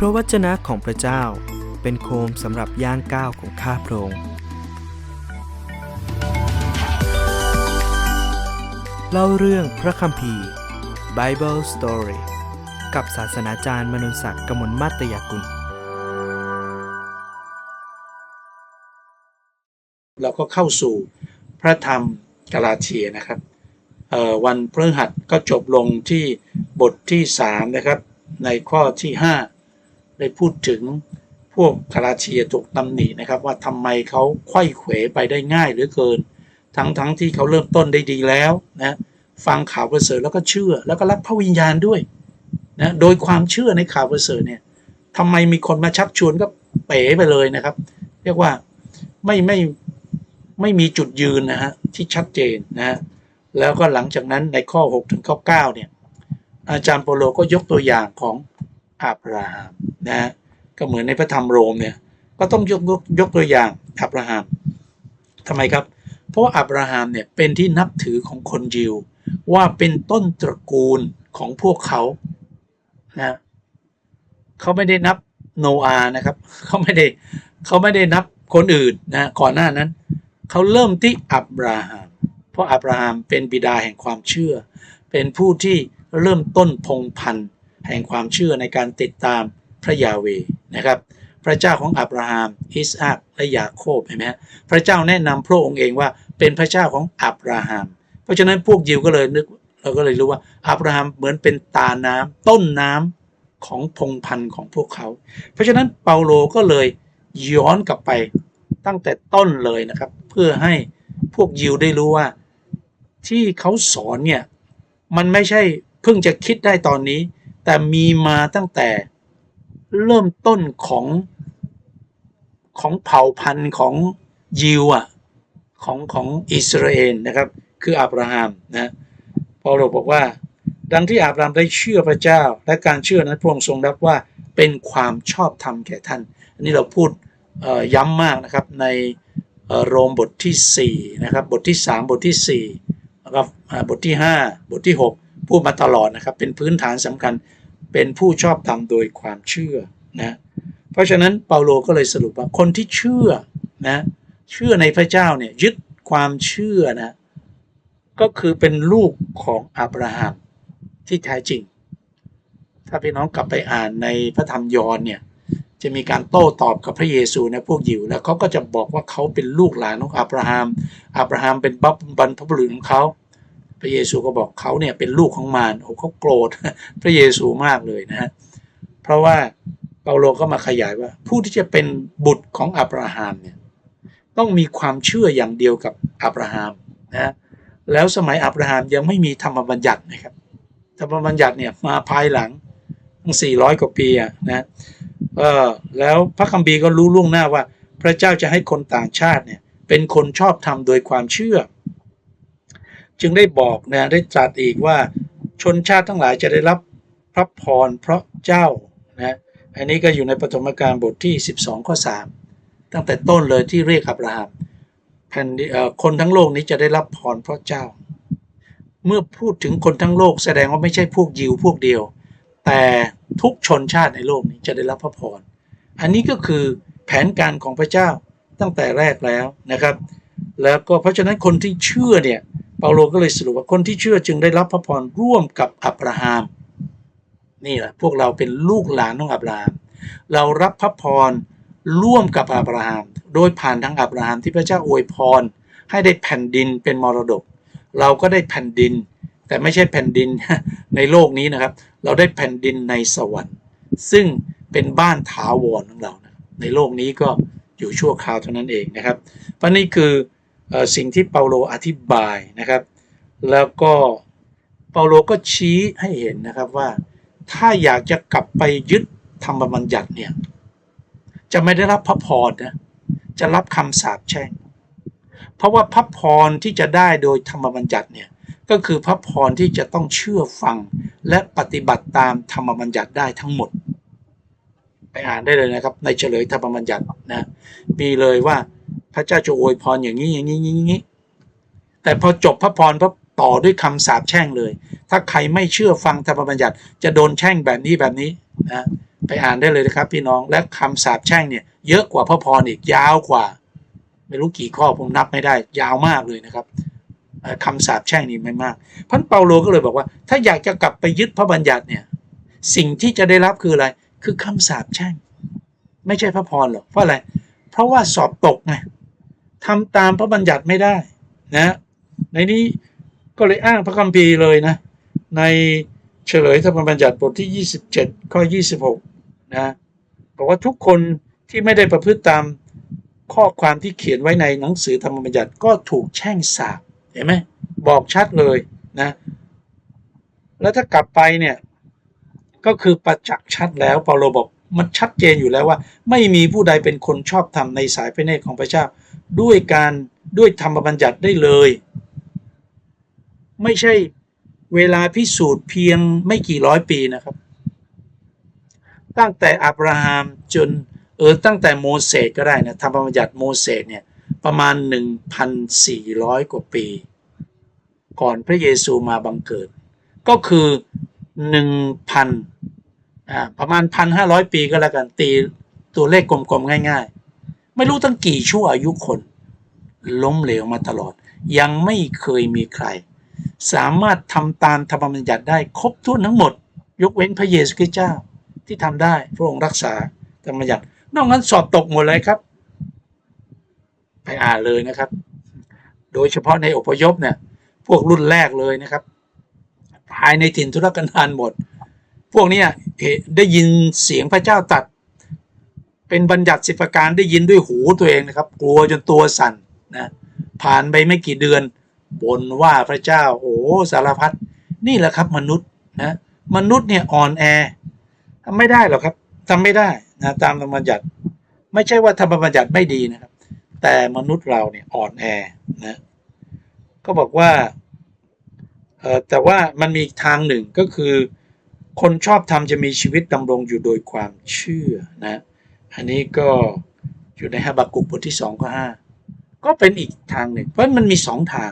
เพราะวจนะของพระเจ้าเป็นโคมสำหรับย่างก้าวของข้าพระองค์เล่าเรื่องพระคัมภีร์ Bible Story กับศาสนาจารย์มนุนศักดิ์กมลมาตยกุล เราก็เข้าสู่พระธรรมกาลาเทียนะครับเอ่อวันพฤหัสก็จบลงที่บทที่ 3 นะครับ ในข้อที่ 5 ได้พูดถึงพวกกาลาเทียถูกตำหนินะครับว่าทำไมเขาไขว้เขวไปได้ง่ายเหลือเกิน ทั้งทั้งที่เขาเริ่มต้นได้ดีแล้วนะฟังข่าวประเสริฐแล้วก็เชื่อ แล้วก็รับพระวิญญาณด้วยนะโดยความเชื่อในข่าวประเสริฐเนี่ยทำไมมีคนมาชักชวนก็เป๋ไปเลยนะครับ เรียกว่าไม่ไม่ไม่มีจุดยืนนะฮะที่ชัดเจนนะฮะแล้วก็หลังจากนั้นในข้อ 6 ถึงข้อ 9 เนี่ย อาจารย์โปโลก็ยกตัวอย่างของ อับราฮัมนะฮะก็เหมือนในพระธรรมโรมเนี่ยก็ต้องยกยกยกตัวอย่างอับราฮัมทำไมครับ เพราะว่าอับราฮัมเนี่ยเป็นที่นับถือของคนยิว ว่าเป็นต้นตระกูลของพวกเขานะเขาไม่ได้นับโนอาห์นะครับเขาไม่ได้เขาไม่ได้นับคนอื่นนะก่อนหน้านั้น เขาเริ่มที่อับราฮัมเพราะอับราฮัมเป็นบิดาแห่งความเชื่อ เป็นผู้ที่เริ่มต้นพงพันธุ์ แห่งความเชื่อในการติดตามพระยาเวนะครับ พระเจ้าของอับราฮัมอิสอัคและยาโคบเห็นไหมฮะพระเจ้าแนะนำพระองค์เองว่าเป็นพระเจ้าของอับราฮัมเพราะฉะนั้นพวกยิวก็เลยนึกเราก็เลยรู้ว่าอับราฮัมเหมือนเป็นตาน้ำต้นน้ำของพงพันธุ์ของพวกเขา เพราะฉะนั้นเปาโลก็เลยย้อนกลับไปตั้งแต่ต้นเลยนะครับ เพื่อให้พวกยิวได้รู้ว่าที่เขาสอนเนี่ยมันไม่ใช่เพิ่งจะคิดได้ตอนนี้ แต่มีมาตั้งแต่เริ่มต้นของของเผ่าพันธุ์ของยิวอะของของอิสราเอลนะครับ คืออับราฮัมนะเปาโลบอกว่า ดังที่อับราฮัมได้เชื่อพระเจ้า และการเชื่อนั้นพระองค์ทรงรับว่าเป็นความชอบธรรมแก่ท่าน อันนี้เราพูดย้ำมากนะครับในโรมบทที่4นะครับบทที่ 3 บทที่4นะครับบทที่ 5 บทที่ 6 พูดมาตลอดนะครับเป็นพื้นฐานสำคัญ เป็นผู้ชอบธรรมโดยความเชื่อนะเพราะฉะนั้นเปาโลก็เลยสรุปว่าคนที่เชื่อนะเชื่อในพระเจ้าเนี่ยยึดความเชื่อนะก็คือเป็นลูกของอับราฮัมที่แท้จริง ถ้าพี่น้องกลับไปอ่านในพระธรรมยอห์นเนี่ยจะมีการโต้ตอบกับพระเยซูนะพวกยิวแล้วเขาก็จะบอกว่าเขาเป็นลูกหลานของอับราฮัมอับราฮัมเป็นบรรพบุรุษของเขา พระเยซูก็บอกเขาเนี่ยเป็นลูกของมารโอ้เขาโกรธพระเยซูมากเลยนะฮะเพราะว่าเปาโลก็มาขยายว่า ผู้ที่จะเป็นบุตรของอับราฮัมเนี่ยต้องมีความเชื่ออย่างเดียวกับอับราฮัมนะแล้วสมัยอับราฮัมยังไม่มีธรรมบัญญัตินะครับธรรมบัญญัติเนี่ยมาภายหลังตั้ง 400 กว่าปีะนะเออแล้วพระคัมภีร์ก็รู้ล่วงหน้าว่า พระเจ้าจะให้คนต่างชาติเนี่ยเป็นคนชอบธรรมโดยความเชื่อ จึงได้บอกนะได้ตรัสอีกว่าชนชาติทั้งหลายจะได้รับพระพรเพราะเจ้านะอันนี้ก็อยู่ในปฐมกาลบทที่ 12ข้อ3ตั้งแต่ต้นเลยที่เรียกอับราฮัมแผ่นคนทั้งโลกนี้จะได้รับพรเพราะเจ้า เมื่อพูดถึงคนทั้งโลกแสดงว่าไม่ใช่พวกยิวพวกเดียว แต่ทุกชนชาติในโลกนี้จะได้รับพระพร อันนี้ก็คือแผนการของพระเจ้าตั้งแต่แรกแล้วนะครับ แล้วก็เพราะฉะนั้นคนที่เชื่อเนี่ย เปาโลก็เลยสรุปว่าคนที่เชื่อจึงได้รับพระพรร่วมกับอับราฮัมนี่แหละพวกเราเป็นลูกหลานของอับราฮัมเรารับพระพรร่วมกับอับราฮัมโดยผ่านทางอับราฮัมที่พระเจ้าอวยพร ให้ได้แผ่นดินเป็นมรดก เราก็ได้แผ่นดิน แต่ไม่ใช่แผ่นดินในโลกนี้นะครับ เราได้แผ่นดินในสวรรค์ ซึ่งเป็นบ้านถาวรของเราในโลกนี้ก็อยู่ชั่วคราวเท่านั้นเองนะครับเพราะนี่คือ สิ่งที่เปาโลอธิบายนะครับ แล้วก็เปาโลก็ชี้ให้เห็นนะครับว่า ถ้าอยากจะกลับไปยึดธรรมบัญญัติเนี่ยจะไม่ได้รับพระพรนะจะรับคำสาปแช่ง เพราะว่าพระพรที่จะได้โดยธรรมบัญญัติเนี่ยก็คือพระพรที่จะต้องเชื่อฟังและปฏิบัติตามธรรมบัญญัติได้ทั้งหมด ไปอ่านได้เลยนะครับ ในเฉลยธรรมบัญญัตินะมีเลยว่า พระเจ้าจะอวยพรอย่างนี้อย่างนี้อย่างนี้แต่พอจบพระพรพระต่อด้วยคำสาปแช่งเลย ถ้าใครไม่เชื่อฟังธรรมบัญญัติ จะโดนแช่งแบบนี้แบบนี้นะไปอ่านได้เลยนะครับ พี่น้องและคำสาปแช่งเนี่ย เยอะกว่าพระพรอีกยาวกว่า ไม่รู้กี่ข้อผมนับไม่ได้ ยาวมากเลยนะครับคำสาปแช่งนี่ไม่มากพันเปาโลก็เลยบอกว่า ถ้าอยากจะกลับไปยึดพระบัญญัติเนี่ย สิ่งที่จะได้รับคืออะไร คือคำสาปแช่ง ไม่ใช่พระพรหรอกเพราะอะไร เพราะว่าสอบตกไง ทำตามพระบัญญัติไม่ได้นะ ในนี้ก็เลยอ้างพระคัมภีร์เลยนะ ในเฉลยธรรมบัญญัติบทที่ 27 ข้อ 26 นะบอกว่าทุกคนที่ไม่ได้ประพฤติตามข้อความที่เขียนไว้ในหนังสือธรรมบัญญัติก็ถูกแช่งสาปเห็นไหมบอกชัดเลยนะ แล้วถ้ากลับไปเนี่ย ก็คือประจักษ์ชัดแล้วเปาโลบอกมันชัดเจนอยู่แล้วว่า ไม่มีผู้ใดเป็นคนชอบธรรมในสายพระเนตรของพระเจ้า ด้วยการด้วยธรรมบัญญัติได้เลย ไม่ใช่เวลาพิสูจน์เพียงไม่กี่ร้อยปีนะครับ ตั้งแต่อับราฮัมจนเออตั้งแต่โมเสสก็ได้นะธรรมบัญญัติโมเสสเนี่ยประมาณ 1,400 กว่าปี ก่อนพระเยซูมาบังเกิด ก็คือ 1,000อ่าประมาณ 1,500 ปีก็แล้วกันตีตัวเลขกลมๆง่าย ๆ ไม่รู้ตั้งกี่ชั่วอายุคน ล้มเหลวมาตลอด ยังไม่เคยมีใคร สามารถทำตามธรรมบัญญัติได้ครบถ้วนทั้งหมด ยกเว้นพระเยซูคริสต์เจ้าที่ทำได้พระองค์รักษาธรรมบัญญัตินอกนั้นสอบตกหมดเลยครับ ไปอ่านเลยนะครับ โดยเฉพาะในอพยพเนี่ยพวกรุ่นแรกเลยนะครับภายในถิ่นทุรกันดารหมด พวกนี้ได้ยินเสียงพระเจ้าตัด เป็นบัญญัติสิบประการได้ยินด้วยหูตัวเองนะครับ กลัวจนตัวสั่นนะผ่านไปไม่กี่เดือนบ่นว่าพระเจ้าโอ้สารพัดนี่แหละครับมนุษย์นะมนุษย์เนี่ยอ่อนแอทำไม่ได้หรอกครับทำไม่ได้นะตามธรรมบัญญัติ ไม่ใช่ว่าธรรมบัญญัติไม่ดีนะครับ แต่มนุษย์เราเนี่ยอ่อนแอนะก็บอกว่าเออแต่ว่ามันมีทางหนึ่งก็คือ คนชอบทำจะมีชีวิตดำรงอยู่โดยความเชื่อนะ อันนี้ก็อยู่ในฮาบากุกบทที่สองข้อห้าก็เป็นอีกทางหนึ่ง เพราะมันมีสองทาง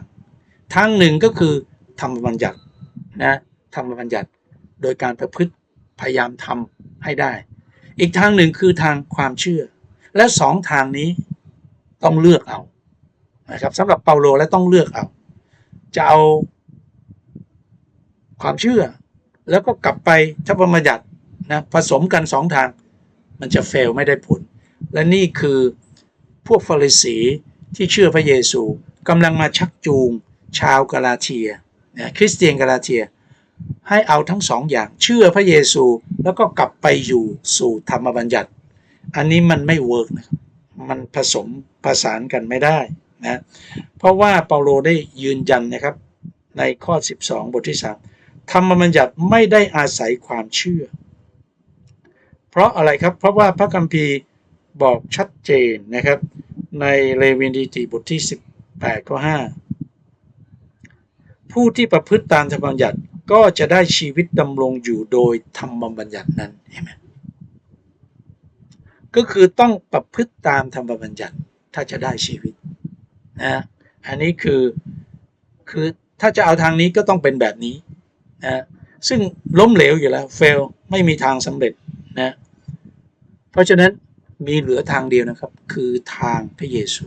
ทางหนึ่งก็คือธรรมบัญญัตินะธรรมบัญญัติโดยการประพฤติพยายามทำให้ได้ อีกทางหนึ่งคือทางความเชื่อ และสองทางนี้ต้องเลือกเอานะครับสำหรับเปาโลและต้องเลือกเอา จะเอาความเชื่อ แล้วก็กลับไปธรรมบัญญัตินะผสมกันสองทาง มันจะเฟลไม่ได้ผล และนี่คือพวกฟาริสีที่เชื่อพระเยซูกำลังมาชักจูงชาวกาลาเทียนะคริสเตียนกาลาเทีย ให้เอาทั้งสองอย่างเชื่อพระเยซูแล้วก็กลับไปอยู่สู่ธรรมบัญญัติ อันนี้มันไม่เวิร์กนะครับมันผสมผสานกันไม่ได้นะเพราะว่าเปาโลได้ยืนยันนะครับในข้อ 12 บทที่ 3 ธรรมบัญญัติไม่ได้อาศัยความเชื่อ เพราะอะไรครับ เพราะว่าพระคัมภีร์บอกชัดเจนนะครับ ในเลวีนิติบทที่ 18ข้อ5ผู้ที่ประพฤติตามธรรมบัญญัติก็จะได้ชีวิตดำรงอยู่โดยธรรมบัญญัตินั้นเห็นไหมก็คือต้องประพฤติตามธรรมบัญญัติถ้าจะได้ชีวิตนะอันนี้คือคือถ้าจะเอาทางนี้ก็ต้องเป็นแบบนี้นะซึ่งล้มเหลวอยู่แล้วเฟลไม่มีทางสำเร็จนะ เพราะฉะนั้นมีเหลือทางเดียวนะครับ คือทางพระเยซู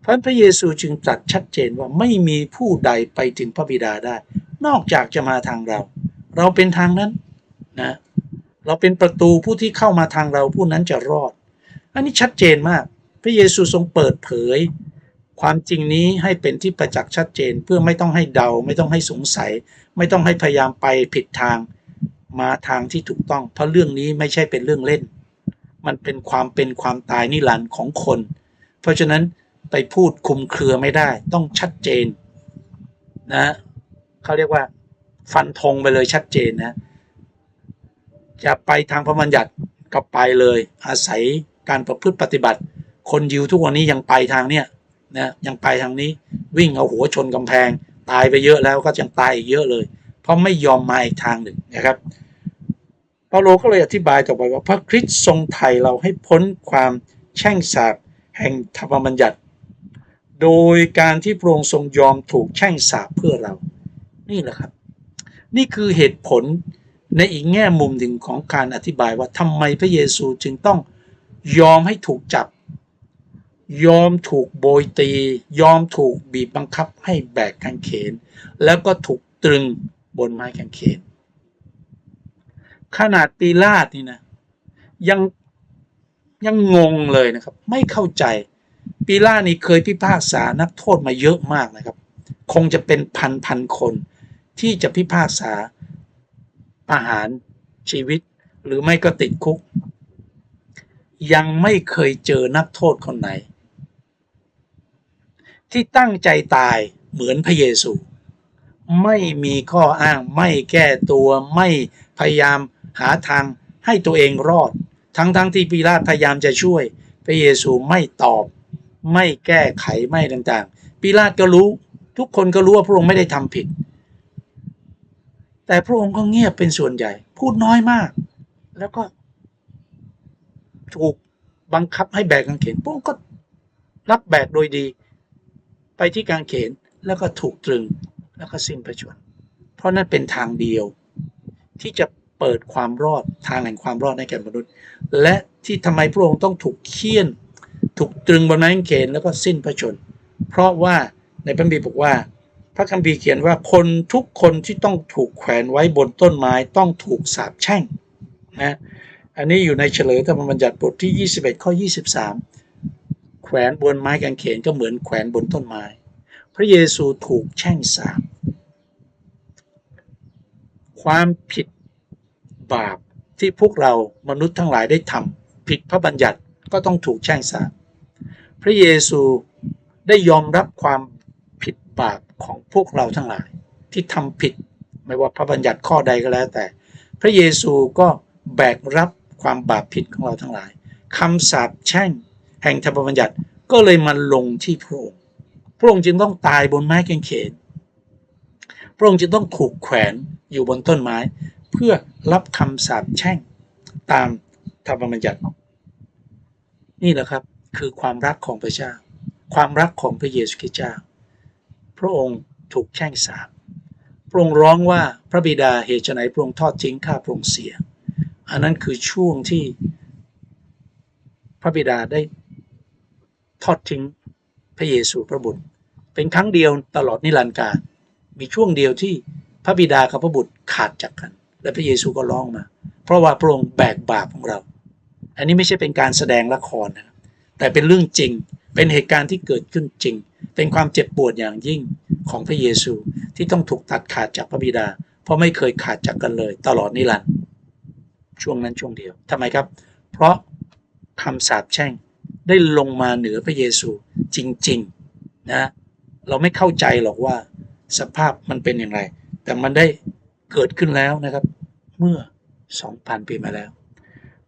เพราะพระเยซูจึงตรัสชัดเจนว่าไม่มีผู้ใดไปถึงพระบิดาได้ นอกจากจะมาทางเรา เราเป็นทางนั้นนะเราเป็นประตูผู้ที่เข้ามาทางเราผู้นั้นจะรอด อันนี้ชัดเจนมาก พระเยซูทรงเปิดเผย ความจริงนี้ให้เป็นที่ประจักษ์ชัดเจนเพื่อไม่ต้องให้เดา ไม่ต้องให้สงสัย ไม่ต้องให้พยายามไปผิดทาง มาทางที่ถูกต้อง เพราะเรื่องนี้ไม่ใช่เป็นเรื่องเล่น มันเป็นความเป็นความตายนิรันดร์ของคน เพราะฉะนั้นไปพูดคุมเครือไม่ได้ ต้องชัดเจนนะเขาเรียกว่า ฟันธงไปเลยชัดเจนนะจะไปทางพระบัญญัติก็ไปเลย อาศัยการประพฤติปฏิบัติ คนยิวทุกวันนี้ยังไปทางเนี้ยนะยังไปทางนี้วิ่งเอาหัวชนกำแพง ตายไปเยอะแล้วก็ยังตายอีกเยอะเลย เพราะไม่ยอมมาอีกทางหนึ่งนะครับเปาโลก็เลยอธิบายต่อไปว่าพระคริสต์ทรงไถ่เราให้พ้นความแช่งสาปแห่งธรรมบัญญัติ โดยการที่พระองค์ทรงยอมถูกแช่งสาปเพื่อเรา นี่แหละครับ นี่คือเหตุผลในอีกแง่มุมหนึ่งของการอธิบายว่าทำไมพระเยซูจึงต้องยอมให้ถูกจับ ยอมถูกโบยตี ยอมถูกบีบบังคับให้แบกกางเขน แล้วก็ถูกตรึง บนไม้กางเขนขนาดปีลาดนี่นะยังยังงงเลยนะครับ ไม่เข้าใจปีลาดนี่เคยพิพากษานักโทษมาเยอะมากนะครับ คงจะเป็นพันพันคน ที่จะพิพากษาประหารชีวิต หรือไม่ก็ติดคุก ยังไม่เคยเจอนักโทษคนไหน ที่ตั้งใจตายเหมือนพระเยซู ไม่มีข้ออ้างไม่แก้ตัวไม่พยายามหาทางให้ตัวเองรอด ทั้งๆทที่ปีลาตพยายามจะช่วย พระเยซูไม่ตอบ ไม่แก้ไขไม่ต่างๆปีลาตก็รู้ทุกคนก็รู้ว่าพระองค์ไม่ได้ทำผิด แต่พระองค์ก็เงียบเป็นส่วนใหญ่ พูดน้อยมาก แล้วก็ ถูกบังคับให้แบกกางเขนพระองค์ก็รับแบกโดยดี ไปที่กางเขนแล้วก็ถูกตรึง แล้วก็สิ้นพระชน์เพราะนั่นเป็นทางเดียว ที่จะเปิดความรอดทางแห่งความรอดให้แก่มนุษย์ และที่ทำไมพระองค์ต้องถูกเคี่ยน ถูกตรึงบนไม้กางเขนแล้วก็สิ้นพระชน์เพราะว่าในพระคัมภีร์บอกว่า พระคัมภีร์เขียนว่าคนทุกคนที่ต้องถูกแขวนไว้บนต้นไม้ต้องถูกสาปแช่งนะอันนี้อยู่ในเฉลยธรรมบัญญัติบทที่ 21 ข้อ 23 แขวนบนไม้กางเขนก็เหมือนแขวนบนต้นไม้ ระเยซูถูกแช่งสาปความผิดบาปที่พวกเรามนุษย์ทั้งหลายได้ทำผิดพระบัญญัติก็ต้องถูกแช่งสาปพระเยซูได้ยอมรับความผิดบาปของพวกเราทั้งหลาย ที่ทำผิดไม่ว่าพระบัญญัติข้อใดก็แล้วแต่ พระเยซูก็แบกรับความบาปผิดของเราทั้งหลายคำสาปแช่งแห่งธรรมบัญญัติก็เลยมาลงที่พระองค์ พระองค์จึงต้องตายบนไม้กางเขนพระองค์จึงต้องถูกแขวนอยู่บนต้นไม้ เพื่อรับคำสาปแช่งตามธรรมบัญญัตินี่แหละครับคือความรักของพระเจ้า ความรักของพระเยซูคริสต์เจ้า พระองค์ถูกแช่งสาปพระองค์ร้องว่าพระบิดาเหตุไฉนพระองค์ทอดทิ้งข้าพระองค์เสีย อันนั้นคือช่วงที่พระบิดาได้ทอดทิ้ง พระเยซูพระบุตร เป็นครั้งเดียวตลอดนิรันดร์การ มีช่วงเดียวที่พระบิดากับพระบุตรขาดจากกัน และพระเยซูก็ร้องมา เพราะว่าพระองค์แบกบาปของเรา อันนี้ไม่ใช่เป็นการแสดงละครนะครับแต่เป็นเรื่องจริง เป็นเหตุการณ์ที่เกิดขึ้นจริง เป็นความเจ็บปวดอย่างยิ่งของพระเยซูที่ต้องถูกตัดขาดจากพระบิดา เพราะไม่เคยขาดจากกันเลย ตลอดนิรันดร์ช่วงนั้นช่วงเดียวทำไมครับ เพราะคำสาปแช่ง ได้ลงมาเหนือพระเยซูจริงๆนะเราไม่เข้าใจหรอกว่าสภาพมันเป็นอย่างไร แต่มันได้เกิดขึ้นแล้วนะครับ เมื่อ 2,000 ปีมาแล้ว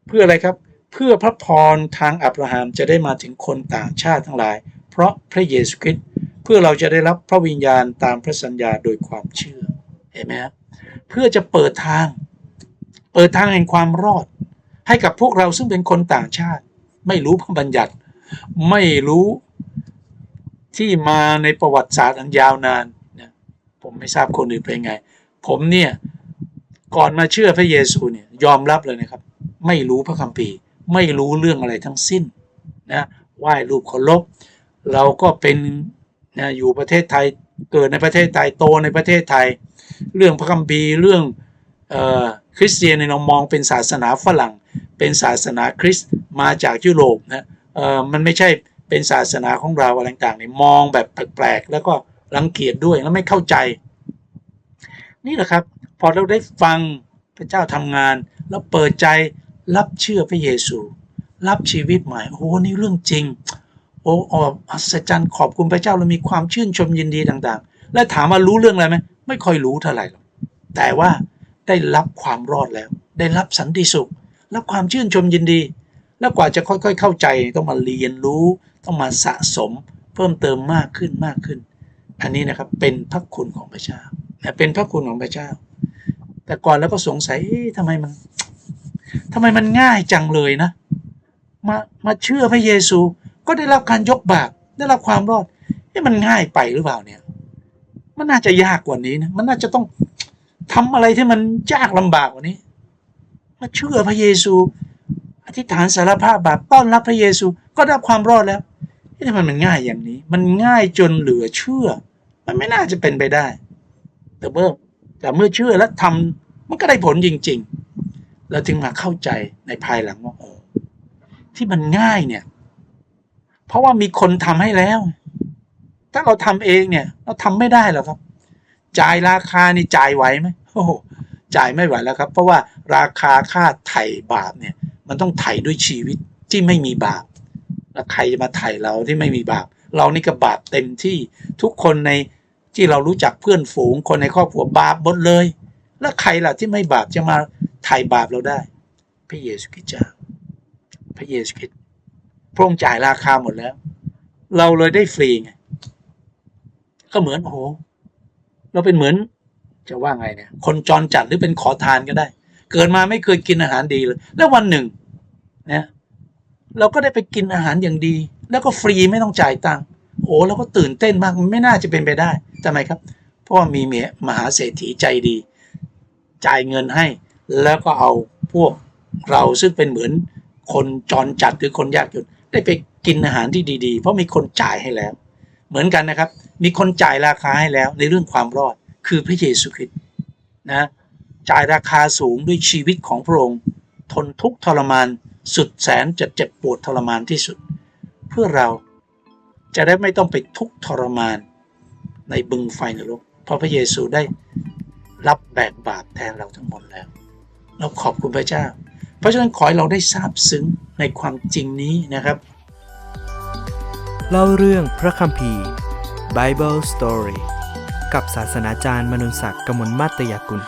เพื่ออะไรครับเพื่อพระพรทางอับราฮัมจะได้มาถึงคนต่างชาติทั้งหลาย เพราะพระเยซูคริสต์เพื่อเราจะได้รับพระวิญญาณตามพระสัญญาโดยความเชื่อเห็นไหมครับเพื่อจะเปิดทาง เปิดทางแห่งความรอด ให้กับพวกเราซึ่งเป็นคนต่างชาติ ไม่รู้พระบัญญัติ ไม่รู้ที่มาในประวัติศาสตร์อันยาวนานเนี่ยผมไม่ทราบคนอื่นเป็นไง ผมเนี่ยก่อนมาเชื่อพระเยซูเนี่ยยอมรับเลยนะครับ ไม่รู้พระคัมภีร์ ไม่รู้เรื่องอะไรทั้งสิ้นนะไหว้รูปเคารพเราก็เป็นนะอยู่ประเทศไทยเกิดในประเทศไทยโตในประเทศไทย เรื่องพระคัมภีร์เรื่อง คริสเตียนในยเรามองเป็นศาสนาฝรั่ง เป็นศาสนาคริสต์มาจากยุโรปนะมันไม่ใช่เป็นศาสนาของเราอะไรต่างๆเนี่ยมองแบบแปลกๆแล้วก็รังเกียจด้วยแล้วไม่เข้าใจ นี่แหละครับ พอเราได้ฟังพระเจ้าทำงาน แล้วเปิดใจรับเชื่อพระเยซู รับชีวิตใหม่โอ้โหนี่เรื่องจริงโอ้ออัศจรรย์ขอบคุณพระเจ้าเรามีความชื่นชมยินดีต่างๆ และถามว่ารู้เรื่องอะไรไหมไม่ค่อยรู้เท่าไหร่หรอกแต่ว่า ได้รับความรอดแล้ว ได้รับสันติสุข รับความชื่นชมยินดี แล้วกว่าจะค่อยๆเข้าใจต้องมาเรียนรู้ ต้องมาสะสม เพิ่มเติมมากขึ้นมากขึ้น อันนี้นะครับเป็นพระคุณของพระเจ้านเป็นพระคุณของพระเจ้า แต่ก่อนแล้วก็สงสัยเอ๊ะทำไมมันทำไมมันง่ายจังเลยนะ มามาเชื่อพระเยซูก็ได้รับการยกบาปได้รับความรอดเอ๊ะมันง่ายไปหรือเปล่าเนี่ย มันน่าจะยากกว่านี้นะ มันน่าจะต้อง ทำอะไรที่มันยากลำบากกว่านี้ มาเชื่อพระเยซู อธิษฐานสารภาพบาปต้อนรับพระเยซูก็ได้ความรอดแล้วที่ทำไมมันง่ายอย่างนี้ มันง่ายจนเหลือเชื่อ มันไม่น่าจะเป็นไปได้ แต่เมื่อแต่เมื่อเชื่อแล้วทำมันก็ได้ผลจริง ๆ เราถึงมาเข้าใจในภายหลังว่าโอ้ที่มันง่ายเนี่ย เพราะว่ามีคนทำให้แล้ว ถ้าเราทำเองเนี่ย เราทำไม่ได้หรอกครับจ่ายราคานี่จ่ายไหวไหม โอ้จ่ายไม่ไหวแล้วครับ เพราะว่าราคาค่าไถ่บาปเนี่ย มันต้องไถ่ด้วยชีวิตที่ไม่มีบาปแล้วใครจะมาไถ่เราที่ไม่มีบาป เรานี่ก็บาปเต็มที่ทุกคนในที่เรารู้จักเพื่อนฝูง คนในครอบครัวบาปหมดเลย แล้วใครล่ะที่ไม่บาปจะมาไถ่บาปเราได้ พระเยซูคริสต์เจ้าพระเยซูคริสต์พระองค์จ่ายราคาหมดแล้ว เราเลยได้ฟรีไงก็เหมือนโอ้เราเป็นเหมือน จะว่าไงเนี่ย คนจรจัดหรือเป็นขอทานก็ได้ เกิดมาไม่เคยกินอาหารดีเลย แล้ววันหนึ่งนะเราก็ได้ไปกินอาหารอย่างดี แล้วก็ฟรีไม่ต้องจ่ายตังค์โอ้เราก็ตื่นเต้นมากมันไม่น่าจะเป็นไปได้ทำไมครับ เพราะว่ามีเมียมหาเศรษฐีใจดี จ่ายเงินให้ แล้วก็เอาพวกเราซึ่งเป็นเหมือนคนจรจัดหรือคนยากจนได้ไปกินอาหารที่ดี ๆ เพราะมีคนจ่ายให้แล้ว เหมือนกันนะครับ มีคนจ่ายราคาให้แล้วในเรื่องความรอด คือพระเยซูคริสต์นะจ่ายราคาสูงด้วยชีวิตของพระองค์ ทนทุกทรมานสุดแสนจะเจ็บปวดทรมานที่สุด เพื่อเราจะได้ไม่ต้องไปทุกทรมานในบึงไฟนรกเพราะพระเยซูได้รับแบกบาปแทนเราทั้งหมดแล้ว เราขอบคุณพระเจ้า เพราะฉะนั้นขอให้เราได้ทราบซึ้งในความจริงนี้นะครับ เล่าเรื่องพระคัมภีร์ Bible Story กับศาสนาจารย์มนุนศักดิ์กมลมาตตยกุล